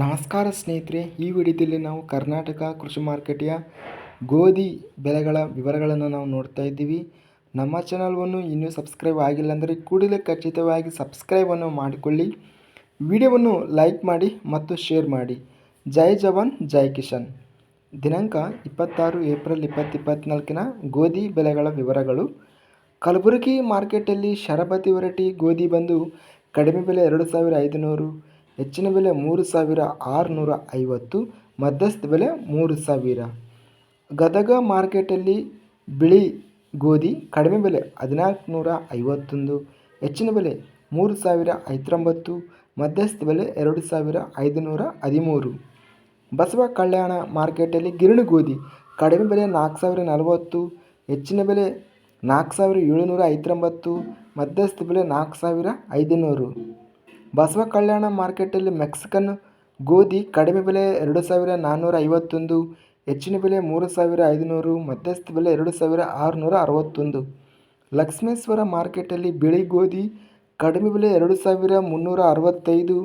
ನಮಸ್ಕಾರ ಸ್ನೇಹಿತರೆ, ಈ ವಿಡಿಯೋದಲ್ಲಿ ನಾವು ಕರ್ನಾಟಕ ಕೃಷಿ ಮಾರುಕಟ್ಟೆಯ ಗೋಧಿ ಬೆಲೆಗಳ ವಿವರಗಳನ್ನು ನಾವು ನೋಡ್ತಾ ಇದ್ದೀವಿ. ನಮ್ಮ ಚಾನಲ್ವನ್ನು ಇನ್ನೂ ಸಬ್ಸ್ಕ್ರೈಬ್ ಆಗಿಲ್ಲ ಅಂದರೆ ಕೂಡಲೇ ಖಚಿತವಾಗಿ ಸಬ್ಸ್ಕ್ರೈಬನ್ನು ಮಾಡಿಕೊಳ್ಳಿ. ವಿಡಿಯೋವನ್ನು ಲೈಕ್ ಮಾಡಿ ಮತ್ತು ಶೇರ್ ಮಾಡಿ. ಜೈ ಜವಾನ್, ಜೈ ಕಿಶನ್. ದಿನಾಂಕ ಇಪ್ಪತ್ತಾರು ಏಪ್ರಿಲ್ ಇಪ್ಪತ್ತು ಇಪ್ಪತ್ತ್ನಾಲ್ಕಿನ ಗೋಧಿ ಬೆಲೆಗಳ ವಿವರಗಳು. ಕಲಬುರಗಿ ಮಾರ್ಕೆಟಲ್ಲಿ ಶರಬತಿ ವೆರೈಟಿ ಗೋಧಿ ಬಂದು ಕಡಿಮೆ ಬೆಲೆ ಎರಡು ಸಾವಿರ ಐದುನೂರು ಹೆಚ್ಚಿನ ಬೆಲೆ ಮೂರು ಸಾವಿರ ಆರುನೂರ ಐವತ್ತು, ಮಧ್ಯಸ್ಥ ಬೆಲೆ ಮೂರು ಸಾವಿರ. ಗದಗ ಮಾರ್ಕೆಟಲ್ಲಿ ಬಿಳಿ ಗೋಧಿ ಕಡಿಮೆ ಬೆಲೆ ಹದಿನಾಲ್ಕು ನೂರ ಐವತ್ತೊಂದು, ಹೆಚ್ಚಿನ ಬೆಲೆ ಮೂರು ಸಾವಿರ ಐವತ್ತೊಂಬತ್ತು, ಮಧ್ಯಸ್ಥ ಬೆಲೆ ಎರಡು ಸಾವಿರ ಐದುನೂರ ಹದಿಮೂರು. ಬಸವ ಕಲ್ಯಾಣ ಮಾರ್ಕೆಟಲ್ಲಿ ಗಿರಣಿ ಗೋಧಿ ಕಡಿಮೆ ಬೆಲೆ ನಾಲ್ಕು ಸಾವಿರ ನಲವತ್ತು, ಹೆಚ್ಚಿನ ಬೆಲೆ ನಾಲ್ಕು ಸಾವಿರ ಏಳುನೂರ ಐವತ್ತೊಂಬತ್ತು, ಮಧ್ಯಸ್ಥ ಬೆಲೆ ನಾಲ್ಕು ಸಾವಿರ ಐದುನೂರು. ಬಸವ ಕಲ್ಯಾಣ ಮಾರ್ಕೆಟಲ್ಲಿ ಮೆಕ್ಸಿಕನ್ ಗೋಧಿ ಕಡಿಮೆ ಬೆಲೆ ಎರಡು ಸಾವಿರ ನಾನ್ನೂರ ಐವತ್ತೊಂದು ಹೆಚ್ಚಿನ ಬೆಲೆ ಮೂರು ಸಾವಿರ ಐದುನೂರು, ಮಧ್ಯಸ್ಥ ಬೆಲೆ ಎರಡು ಸಾವಿರ ಆರುನೂರ ಅರವತ್ತೊಂದು ಲಕ್ಷ್ಮೇಶ್ವರ ಮಾರ್ಕೆಟಲ್ಲಿ ಬಿಳಿ ಗೋಧಿ ಕಡಿಮೆ ಬೆಲೆ ಎರಡು ಸಾವಿರ ಮುನ್ನೂರ ಅರವತ್ತೈದು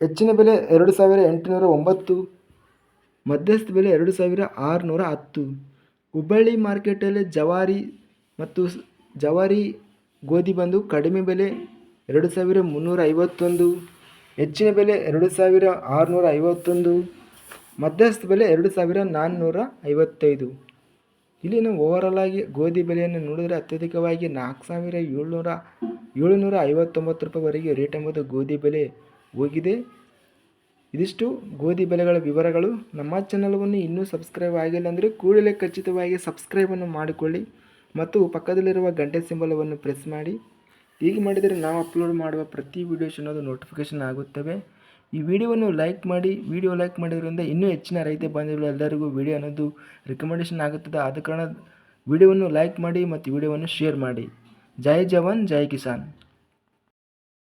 ಹೆಚ್ಚಿನ ಬೆಲೆ ಎರಡು ಸಾವಿರ ಎಂಟುನೂರ ಒಂಬತ್ತು ಮಧ್ಯಸ್ಥ ಬೆಲೆ ಎರಡು ಸಾವಿರ ಆರುನೂರ ಹತ್ತು ಹುಬ್ಬಳ್ಳಿ ಮಾರ್ಕೆಟಲ್ಲಿ ಜವಾರಿ ಮತ್ತು ಜವಾರಿ ಗೋಧಿ ಬಂದು ಕಡಿಮೆ ಬೆಲೆ ಎರಡು ಸಾವಿರ ಮುನ್ನೂರ ಐವತ್ತೊಂದು ಹೆಚ್ಚಿನ ಬೆಲೆ ಎರಡು ಸಾವಿರ ಆರುನೂರ ಐವತ್ತೊಂದು ಮಧ್ಯಸ್ಥ ಬೆಲೆ ಎರಡು ಸಾವಿರ ನಾನ್ನೂರ ಐವತ್ತೈದು ಇಲ್ಲಿ ನಾವು ಓವರಾಲ್ ಆಗಿ ಗೋಧಿ ಬೆಲೆಯನ್ನು ನೋಡಿದರೆ ಅತ್ಯಧಿಕವಾಗಿ ನಾಲ್ಕು ಸಾವಿರ ಏಳ್ನೂರ ಏಳುನೂರ ಐವತ್ತೊಂಬತ್ತು ರೂಪಾಯಿವರೆಗೆ ರೇಟ್ ಎಂಬುದು ಗೋಧಿ ಬೆಲೆ ಹೋಗಿದೆ. ಇದಿಷ್ಟು ಗೋಧಿ ಬೆಲೆಗಳ ವಿವರಗಳು. ನಮ್ಮ ಚಾನಲವನ್ನು ಇನ್ನೂ ಸಬ್ಸ್ಕ್ರೈಬ್ ಆಗಿಲ್ಲ ಅಂದರೆ ಕೂಡಲೇ ಖಚಿತವಾಗಿ ಸಬ್ಸ್ಕ್ರೈಬನ್ನು ಮಾಡಿಕೊಳ್ಳಿ ಮತ್ತು ಪಕ್ಕದಲ್ಲಿರುವ ಗಂಟೆ ಸಿಂಬಲವನ್ನು ಪ್ರೆಸ್ ಮಾಡಿ. ಹೀಗೆ ಮಾಡಿದರೆ ನಾವು ಅಪ್ಲೋಡ್ ಮಾಡುವ ಪ್ರತಿ ವೀಡಿಯೋಸ್ ಅನ್ನೋದು ನೋಟಿಫಿಕೇಷನ್ ಆಗುತ್ತವೆ. ಈ ವಿಡಿಯೋವನ್ನು ಲೈಕ್ ಮಾಡಿ ವಿಡಿಯೋ ಲೈಕ್ ಮಾಡಿರೋದ್ರಿಂದ ಇನ್ನೂ ಹೆಚ್ಚಿನ ರೈತ ಬಾಂಧವರು ಎಲ್ಲರಿಗೂ ವಿಡಿಯೋ ಅನ್ನೋದು ರಿಕಮೆಂಡೇಷನ್ ಆಗುತ್ತದೆ. ಆದ ಕಾರಣ ವಿಡಿಯೋವನ್ನು ಲೈಕ್ ಮಾಡಿ ಮತ್ತು ವಿಡಿಯೋವನ್ನು ಶೇರ್ ಮಾಡಿ. ಜೈ ಜವಾನ್, ಜೈ ಕಿಸಾನ್.